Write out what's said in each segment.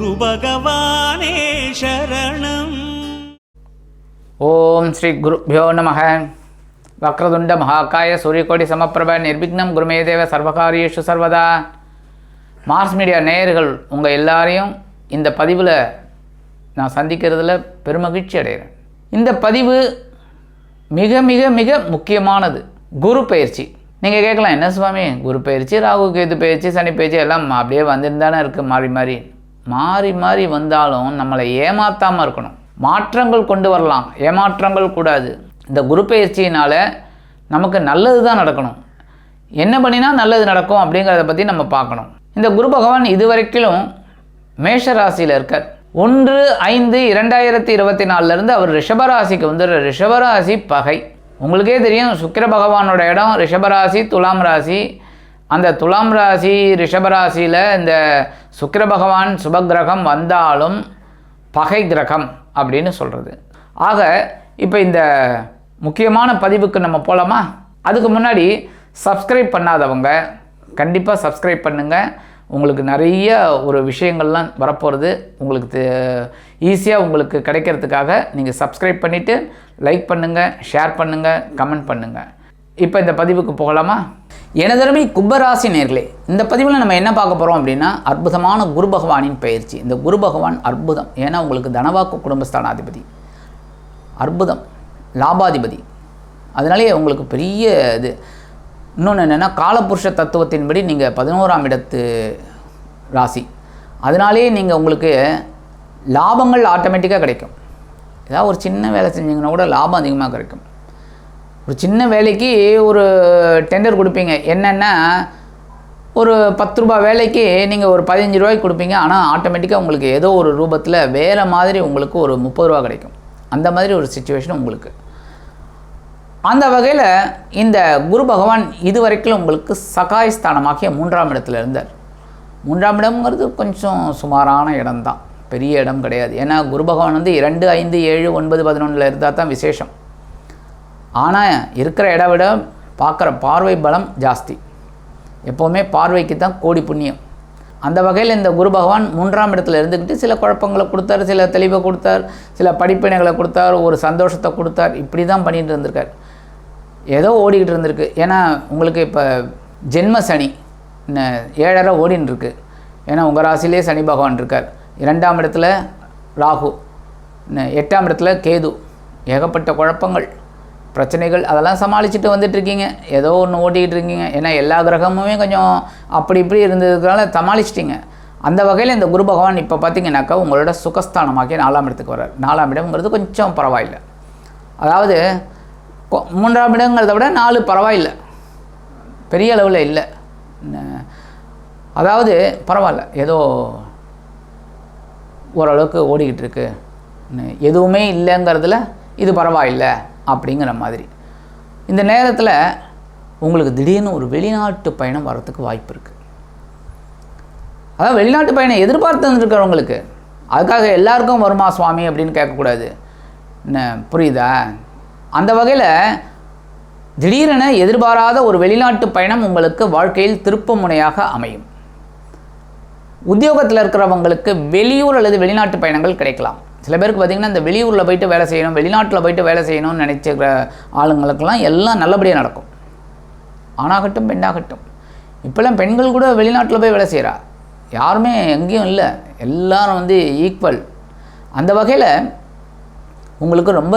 குரு பகவானே சரணம். ஓம் ஸ்ரீ குருभ्यो நமக. வக்ரதுண்ட மகாகாய சூரியகோடி சமப்பிரப நிர்விக்னம் குருமேதேவ சர்வகாரியேஷு சர்வதா. மார்ஸ் மீடியா நேயர்கள் உங்கள் எல்லாரையும் இந்த பதிவில் நான் சந்திக்கிறதுல பெருமகிழ்ச்சி அடைகிறேன். இந்த பதிவு மிக மிக மிக முக்கியமானது. குரு பயிற்சி. நீங்கள் கேட்கலாம் என்ன சுவாமி? குரு பயிற்சி ராகு கேது பயிற்சி சனி பயிற்சி எல்லாம் அப்படியே வந்துட்டு தானே இருக்குது மாறி மாறி. மாறி மாறி வந்தாலும் நம்மளை ஏமாற்றாமல் இருக்கணும். மாற்றங்கள் கொண்டு வரலாம். ஏமாற்றங்கள் கூடாது. இந்த குரு பயிற்சியினால் நமக்கு நல்லது தான் நடக்கணும். என்ன பண்ணினா நல்லது நடக்கும் அப்படிங்கிறத பற்றி நம்ம பார்க்கணும். இந்த குரு பகவான் இதுவரைக்கிலும் மேஷ ராசியில் இருக்கார். ஒன்று ஐந்து இரண்டாயிரத்தி இருபத்தி நாலுலேருந்து அவர் ரிஷபராசிக்கு வந்துடுற ரிஷபராசி பகை. உங்களுக்கே தெரியும் சுக்கிர பகவானோட இடம் ரிஷபராசி துலாம் ராசி அந்த துலாம் ராசி ரிஷபராசியில் இந்த சுக்கிர பகவான் சுபகிரகம் வந்தாலும் பகை கிரகம் அப்படின்னு சொல்கிறது ஆக இப்போ இந்த முக்கியமான பதிவுக்கு நம்ம போகலாமா அதுக்கு முன்னாடி சப்ஸ்கிரைப் பண்ணாதவங்க கண்டிப்பாக சப்ஸ்கிரைப் பண்ணுங்கள் உங்களுக்கு நிறைய ஒரு விஷயங்கள்லாம் வரப்போகிறது உங்களுக்கு ஈஸியாக உங்களுக்கு கிடைக்கிறதுக்காக நீங்கள் சப்ஸ்கிரைப் பண்ணிவிட்டு லைக் பண்ணுங்கள் ஷேர் பண்ணுங்கள் கமெண்ட் பண்ணுங்கள் இப்போ இந்த பதிவுக்கு போகலாமா? எனதருமை கும்பராசி நேர்களே இந்த பதிவில் நம்ம என்ன பார்க்க போகிறோம் அப்படின்னா அற்புதமான குரு பகவானின் பயிற்சி. இந்த குரு பகவான் அற்புதம். ஏன்னா உங்களுக்கு தனவாக்கு குடும்பஸ்தானாதிபதி. அற்புதம். லாபாதிபதி. அதனாலேயே உங்களுக்கு பெரிய இது. இன்னொன்று என்னென்னா காலபுருஷ தத்துவத்தின்படி நீங்கள் பதினோராம் இடத்து ராசி. அதனாலேயே நீங்கள் உங்களுக்கு லாபங்கள் ஆட்டோமேட்டிக்காக கிடைக்கும். ஏதாவது ஒரு சின்ன வேலை செஞ்சீங்கன்னா கூட லாபம் அதிகமாக கிடைக்கும். ஒரு சின்ன வேலைக்கு ஒரு டெண்டர் கொடுப்பீங்க. என்னென்னா ஒரு பத்து ரூபா வேலைக்கு நீங்கள் ஒரு பதினஞ்சு ரூபாய்க்கு கொடுப்பீங்க. ஆனால் ஆட்டோமேட்டிக்காக உங்களுக்கு ஏதோ ஒரு ரூபத்தில் வேறு மாதிரி உங்களுக்கு ஒரு முப்பது ரூபா கிடைக்கும். அந்த மாதிரி ஒரு சுச்சுவேஷன் உங்களுக்கு. அந்த வகையில் இந்த குரு பகவான் இதுவரைக்கும் உங்களுக்கு சகாய் ஸ்தானமாகிய மூன்றாம் இடத்துல இருந்தார். மூன்றாம் இடம்ங்கிறது கொஞ்சம் சுமாரான இடம்தான். பெரிய இடம் கிடையாது. ஏன்னா குரு பகவான் வந்து இரண்டு ஐந்து ஏழு ஒன்பது பதினொன்றில் இருந்தால் தான் விசேஷம். ஆனால் இருக்கிற இட விட பார்க்குற பார்வை பலம் ஜாஸ்தி. எப்போவுமே பார்வைக்கு தான் கோடி புண்ணியம். அந்த வகையில் இந்த குரு பகவான் மூன்றாம் இடத்துல இருந்துக்கிட்டு சில குழப்பங்களை கொடுத்தார் சில தெளிவை கொடுத்தார் சில படிப்பினைகளை கொடுத்தார் ஒரு சந்தோஷத்தை கொடுத்தார். இப்படி தான் பண்ணிட்டு இருந்திருக்கார். ஏதோ ஓடிக்கிட்டு இருந்திருக்கு. ஏன்னா உங்களுக்கு இப்போ ஜென்ம சனி ஏழரை ஓடின்னு இருக்கு ஏன்னா உங்கள் ராசிலே சனி பகவான் இருக்கார். இரண்டாம் இடத்துல ராகு எட்டாம் இடத்துல கேது. ஏகப்பட்ட குழப்பங்கள். பிரச்சனைகள் அதெல்லாம் சமாளிச்சுட்டு வந்துட்டுருக்கீங்க. ஏதோ ஒன்று ஓட்டிக்கிட்டு இருக்கீங்க ஏன்னா எல்லா கிரகமுமே கொஞ்சம் அப்படி இப்படி இருந்ததுனால சமாளிச்சிட்டிங்க. அந்த வகையில் இந்த குரு பகவான் இப்போ பார்த்தீங்கன்னாக்கா உங்களோட சுகஸ்தானமாக்கி நாலாம் இடத்துக்கு வர்றார். நாலாம் இடம்ங்கிறது கொஞ்சம் பரவாயில்லை. அதாவது கொ- மூன்றாம் இடங்கிறத விட நாலு பரவாயில்லை. பெரிய அளவில் இல்லை. அதாவது பரவாயில்ல. ஏதோ ஓரளவுக்கு ஓடிக்கிட்டு இருக்கு எதுவுமே இல்லைங்கிறதுல இது பரவாயில்லை. அப்படிங்கிற மாதிரி. இந்த நேரத்தில் உங்களுக்கு திடீர்னு ஒரு வெளிநாட்டு பயணம் வரத்துக்கு வாய்ப்பு இருக்குது அதான் வெளிநாட்டு பயணம் எதிர்பார்த்து வந்துருக்கிறவங்களுக்கு அதுக்காக எல்லாருக்கும் வருமா சுவாமி அப்படின்னு கேட்கக்கூடாது. என்ன புரியுதா? அந்த வகையில் திடீரென எதிர்பாராத ஒரு வெளிநாட்டு பயணம் உங்களுக்கு வாழ்க்கையில் திருப்பு முனையாக அமையும். உத்தியோகத்தில் இருக்கிறவங்களுக்கு வெளியூர் அல்லது வெளிநாட்டு பயணங்கள் கிடைக்கலாம். சில பேருக்கு பார்த்திங்கன்னா இந்த வெளியூரில் போயிட்டு வேலை செய்யணும் வெளிநாட்டில் போயிட்டு வேலை செய்யணும்னு நினச்சிக்கிற ஆளுங்களுக்கெல்லாம் எல்லாம் நல்லபடியாக நடக்கும். ஆணாகட்டும் பெண்ணாகட்டும். இப்போல்லாம் பெண்கள் கூட வெளிநாட்டில் போய் வேலை செய்கிறா யாருமே எங்கேயும் இல்லை. எல்லாரும் வந்து ஈக்குவல் அந்த வகையில் உங்களுக்கு ரொம்ப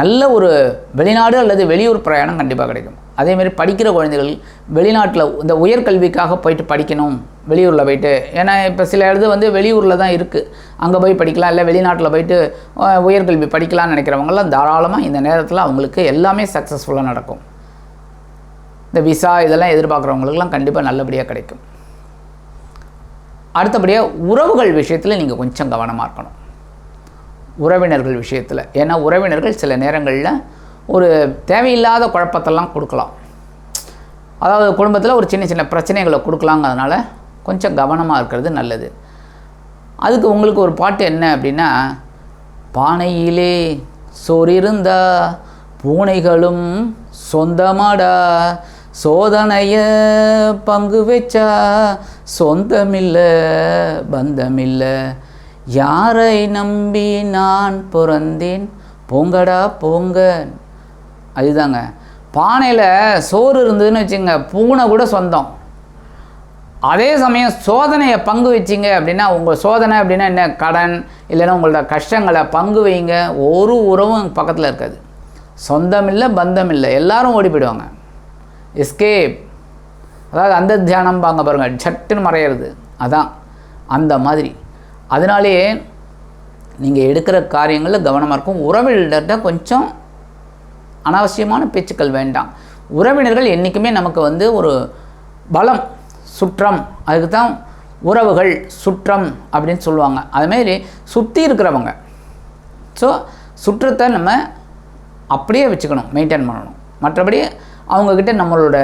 நல்ல ஒரு வெளிநாடு அல்லது வெளியூர் பிரயாணம் கண்டிப்பாக கிடைக்கும். அதேமாரி படிக்கிற குழந்தைகள் வெளிநாட்டில் இந்த உயர்கல்விக்காக போயிட்டு படிக்கணும் வெளியூரில் போயிட்டு. ஏன்னா இப்போ சில இது வந்து வெளியூரில் தான் இருக்குது அங்கே போய் படிக்கலாம் இல்லை வெளிநாட்டில் போயிட்டு உயர்கல்வி படிக்கலாம்னு நினைக்கிறவங்கலாம் தாராளமாக இந்த நேரத்தில் அவங்களுக்கு எல்லாமே சக்ஸஸ்ஃபுல்லாக நடக்கும். இந்த விசா இதெல்லாம் எதிர்பார்க்குறவங்களுக்குலாம் கண்டிப்பாக நல்லபடியாக கிடைக்கும். அடுத்தபடியாக உறவுகள் விஷயத்தில் நீங்கள் கொஞ்சம் கவனமாக இருக்கணும். உறவினர்கள் விஷயத்தில். ஏன்னா உறவினர்கள் சில நேரங்களில் ஒரு தேவையில்லாத குழப்பத்தெல்லாம் கொடுக்கலாம். அதாவது குடும்பத்தில் ஒரு சின்ன சின்ன பிரச்சனைகளை கொடுக்கலாங்கிறதுனால கொஞ்சம் கவனமாக இருக்கிறது நல்லது. அதுக்கு உங்களுக்கு ஒரு பாட்டு என்ன அப்படின்னா பானையிலே சோறிருந்தா பூனைகளும் சொந்தமாடா சோதனைய பங்கு வச்சா சொந்தமில்லை பந்தமில்ல. யாரை நம்பி நான் பிறந்தேன்? பொங்கடா போங்க. அதுதாங்க. பானையில் சோறு இருந்ததுன்னு வச்சுங்க பூனை கூட சொந்தம். அதே சமயம் சோதனையை பங்கு வச்சிங்க அப்படின்னா உங்கள் சோதனை அப்படின்னா என்ன? கடன் இல்லைன்னா உங்களோட கஷ்டங்களை பங்கு வைங்க. ஒரு உறவும் பக்கத்தில் இருக்காது. சொந்தம் இல்லை பந்தம் இல்லை. எல்லாரும் ஓடி போயிடுவாங்க. எஸ்கேப் அதாவது அந்த தியானம் பாங்க பாருங்கள் சட்டுன்னு மறையிறது. அதான். அந்த மாதிரி. அதனாலேயே நீங்கள் எடுக்கிற காரியங்களில் கவனமாக இருக்கும் உறவினர்கிட்ட கொஞ்சம் அனாவசியமான பேச்சுக்கள் வேண்டாம். உறவினர்கள் என்றைக்குமே நமக்கு வந்து ஒரு பலம் சுற்றம் அதுக்கு தான் உறவுகள் சுற்றம் அப்படின்னு சொல்லுவாங்க. அதுமாரி சுற்றி இருக்கிறவங்க. ஸோ சுற்றத்தை நம்ம அப்படியே வச்சுக்கணும் மெயின்டைன் பண்ணணும். மற்றபடி அவங்கக்கிட்ட நம்மளோட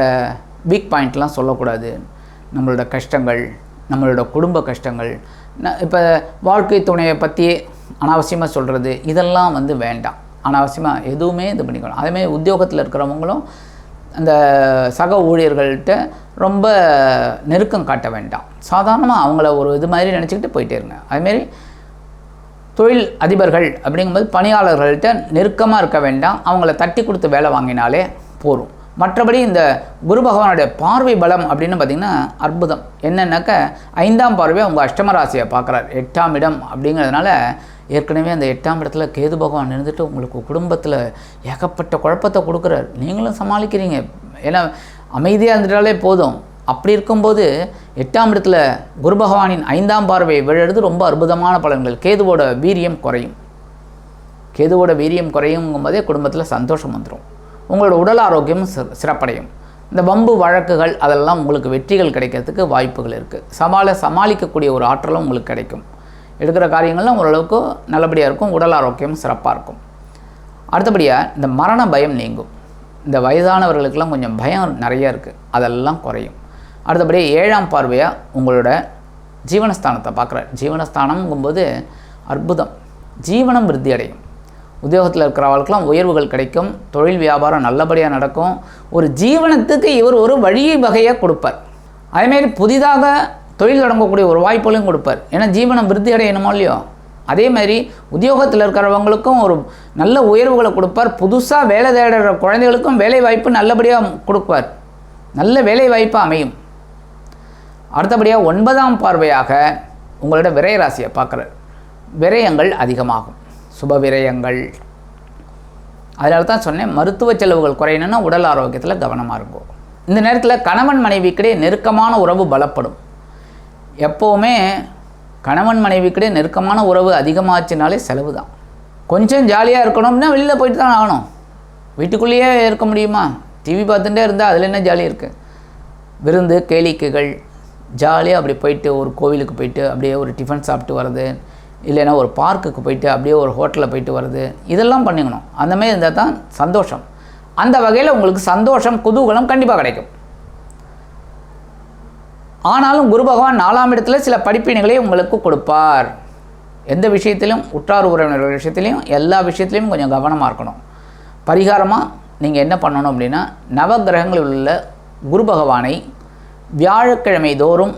வீக் பாயிண்ட்லாம் சொல்லக்கூடாது. நம்மளோட கஷ்டங்கள் நம்மளோட குடும்ப கஷ்டங்கள் இப்போ வாழ்க்கை துணையை பற்றி அனாவசியமாக சொல்கிறது இதெல்லாம் வந்து வேண்டாம். அனாவசியமாக எதுவுமே இது பண்ணிக்கணும். அதேமாதிரி உத்தியோகத்தில் இருக்கிறவங்களும் அந்த சக ஊழியர்கள்ட்ட ரொம்ப நெருக்கம் காட்ட வேண்டாம். சாதாரணமாக அவங்கள ஒரு இது மாதிரி நினச்சிக்கிட்டு போயிட்டே இருங்க. அதுமாரி தொழில் அதிபர்கள் அப்படிங்கும்போது பணியாளர்கள்ட்ட நெருக்கமாக இருக்க வேண்டாம். அவங்கள தட்டி கொடுத்து வேலை வாங்கினாலே போதும். மற்றபடி இந்த குரு பகவானுடைய பார்வை பலம் அப்படின்னு பார்த்திங்கன்னா அற்புதம். என்னென்னாக்க ஐந்தாம் பார்வை உங்கள் அஷ்டமராசியை பார்க்குறார். எட்டாம் இடம் அப்படிங்கிறதுனால ஏற்கனவே அந்த எட்டாம் இடத்துல கேது பகவான் இருந்துட்டு உங்களுக்கு குடும்பத்தில் ஏகப்பட்ட குழப்பத்தை கொடுக்குறார். நீங்களும் சமாளிக்கிறீங்க. ஏன்னா அமைதியாக இருந்துட்டாலே போதும். அப்படி இருக்கும்போது எட்டாம் இடத்துல குரு பகவானின் ஐந்தாம் பார்வை விழுறது ரொம்ப அற்புதமான பலன்கள். கேதுவோட வீரியம் குறையும். கேதுவோட வீரியம் குறையுங்கும் போதே குடும்பத்தில் சந்தோஷம் வந்துடும் உங்களோட உடல் ஆரோக்கியமும் சிறப்படையும். இந்த வம்பு வழக்குகள் அதெல்லாம் உங்களுக்கு வெற்றிகள் கிடைக்கிறதுக்கு வாய்ப்புகள் இருக்குது சவாலை சமாளிக்கக்கூடிய ஒரு ஆற்றலும் உங்களுக்கு கிடைக்கும். எடுக்கிற காரியங்கள்லாம் ஓரளவுக்கு நல்லபடியாக இருக்கும் உடல் ஆரோக்கியம் சிறப்பாக இருக்கும். அடுத்தபடியாக இந்த மரண பயம் நீங்கும். இந்த வயதானவர்களுக்கெல்லாம் கொஞ்சம் பயம் நிறைய இருக்குது அதெல்லாம் குறையும். அடுத்தபடியாக ஏழாம் பார்வையாக உங்களோட ஜீவனஸ்தானத்தை பார்க்குறார். ஜீவனஸ்தானம்ங்கும்போது அற்புதம். ஜீவனம் விருத்தி அடையும். உத்தியோகத்தில் இருக்கிறவர்களுக்கெல்லாம் உயர்வுகள் கிடைக்கும். தொழில் வியாபாரம் நல்லபடியாக நடக்கும். ஒரு ஜீவனத்துக்கு இவர் ஒரு வழி வகையை கொடுப்பார். அதேமாரி புதிதாக தொழில் தொடங்கக்கூடிய ஒரு வாய்ப்புகளையும் கொடுப்பார். ஏன்னா ஜீவனம் விருத்தி அடையணுமோ இல்லையோ? அதே மாதிரி உத்தியோகத்தில் இருக்கிறவங்களுக்கும் ஒரு நல்ல உயர்வுகளை கொடுப்பார். புதுசாக வேலை தேடுற குழந்தைகளுக்கும் வேலை வாய்ப்பு நல்லபடியாக கொடுப்பார். நல்ல வேலை வாய்ப்பு அமையும். அடுத்தபடியாக ஒன்பதாம் பார்வையாக உங்களோட விரய ராசியை பார்க்குறார். விரயங்கள் அதிகமாகும். சுப விரயங்கள். அதனால தான் சொன்னேன் மருத்துவ செலவுகள் குறையணும்னா உடல் ஆரோக்கியத்தில் கவனமாக இருக்கும் இந்த நேரத்தில் கணவன் மனைவிக்கிடையே நெருக்கமான உறவு பலப்படும். எப்போவுமே கணவன் மனைவிக்கிட்டே நெருக்கமான உறவு அதிகமாச்சுனாலே செலவு தான் கொஞ்சம் ஜாலியாக இருக்கணும்னா வெளியில் போயிட்டு தான் ஆகணும். வீட்டுக்குள்ளேயே இருக்க முடியுமா? டிவி பார்த்துட்டே இருந்தால் அதில் என்ன ஜாலி இருக்குது விருந்து கேளிக்கைகள் ஜாலியாக அப்படி போயிட்டு ஒரு கோவிலுக்கு போயிட்டு அப்படியே ஒரு டிஃபன் சாப்பிட்டு வர்றது இல்லைன்னா ஒரு பார்க்குக்கு போயிட்டு அப்படியே ஒரு ஹோட்டலில் போயிட்டு வர்றது இதெல்லாம் பண்ணிக்கணும். அந்தமாதிரி இருந்தால் தான் சந்தோஷம். அந்த வகையில் உங்களுக்கு சந்தோஷம் குதூகலம் கண்டிப்பாக கிடைக்கும். ஆனாலும் குரு பகவான் நாலாம் இடத்துல சில படிப்பினைகளை உங்களுக்கு கொடுப்பார். எந்த விஷயத்திலும் உற்றார் உறவினர்கள் விஷயத்திலையும் எல்லா விஷயத்திலையும் கொஞ்சம் கவனமாக இருக்கணும். பரிகாரமாக நீங்கள் என்ன பண்ணணும் அப்படின்னா நவகிரகங்களில் உள்ள குரு பகவானை வியாழக்கிழமை தோறும்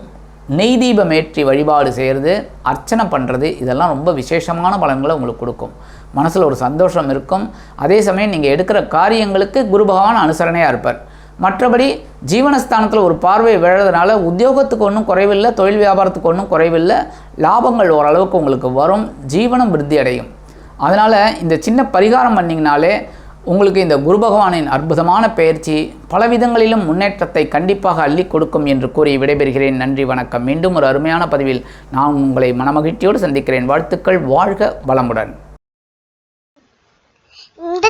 நெய் தீபம் ஏற்றி வழிபாடு செய்கிறது அர்ச்சனை பண்ணுறது இதெல்லாம் ரொம்ப விசேஷமான பலன்களை உங்களுக்கு கொடுக்கும். மனசில் ஒரு சந்தோஷம் இருக்கும். அதே சமயம் நீங்கள் எடுக்கிற காரியங்களுக்கு குரு பகவான் அனுசரணையாக இருப்பார். மற்றபடி ஜீவனஸ்தானத்தில் ஒரு பார்வை விழுறதுனால உத்தியோகத்துக்கு ஒன்றும் குறைவில்லை தொழில் வியாபாரத்துக்கு ஒன்றும் குறைவில்லை லாபங்கள் ஓரளவுக்கு உங்களுக்கு வரும் ஜீவனம் விருத்தி அடையும். அதனால் இந்த சின்ன பரிகாரம் பண்ணிங்கனாலே உங்களுக்கு இந்த குரு பகவானின் அற்புதமான பயிற்சி பல விதங்களிலும் முன்னேற்றத்தை கண்டிப்பாக அள்ளி கொடுக்கும் என்று கூறி விடைபெறுகிறேன். நன்றி வணக்கம். மீண்டும் ஒரு அருமையான பதிவில் நான் உங்களை மனமகிழ்ச்சியோடு சந்திக்கிறேன். வாழ்த்துக்கள் வாழ்க வளமுடன்.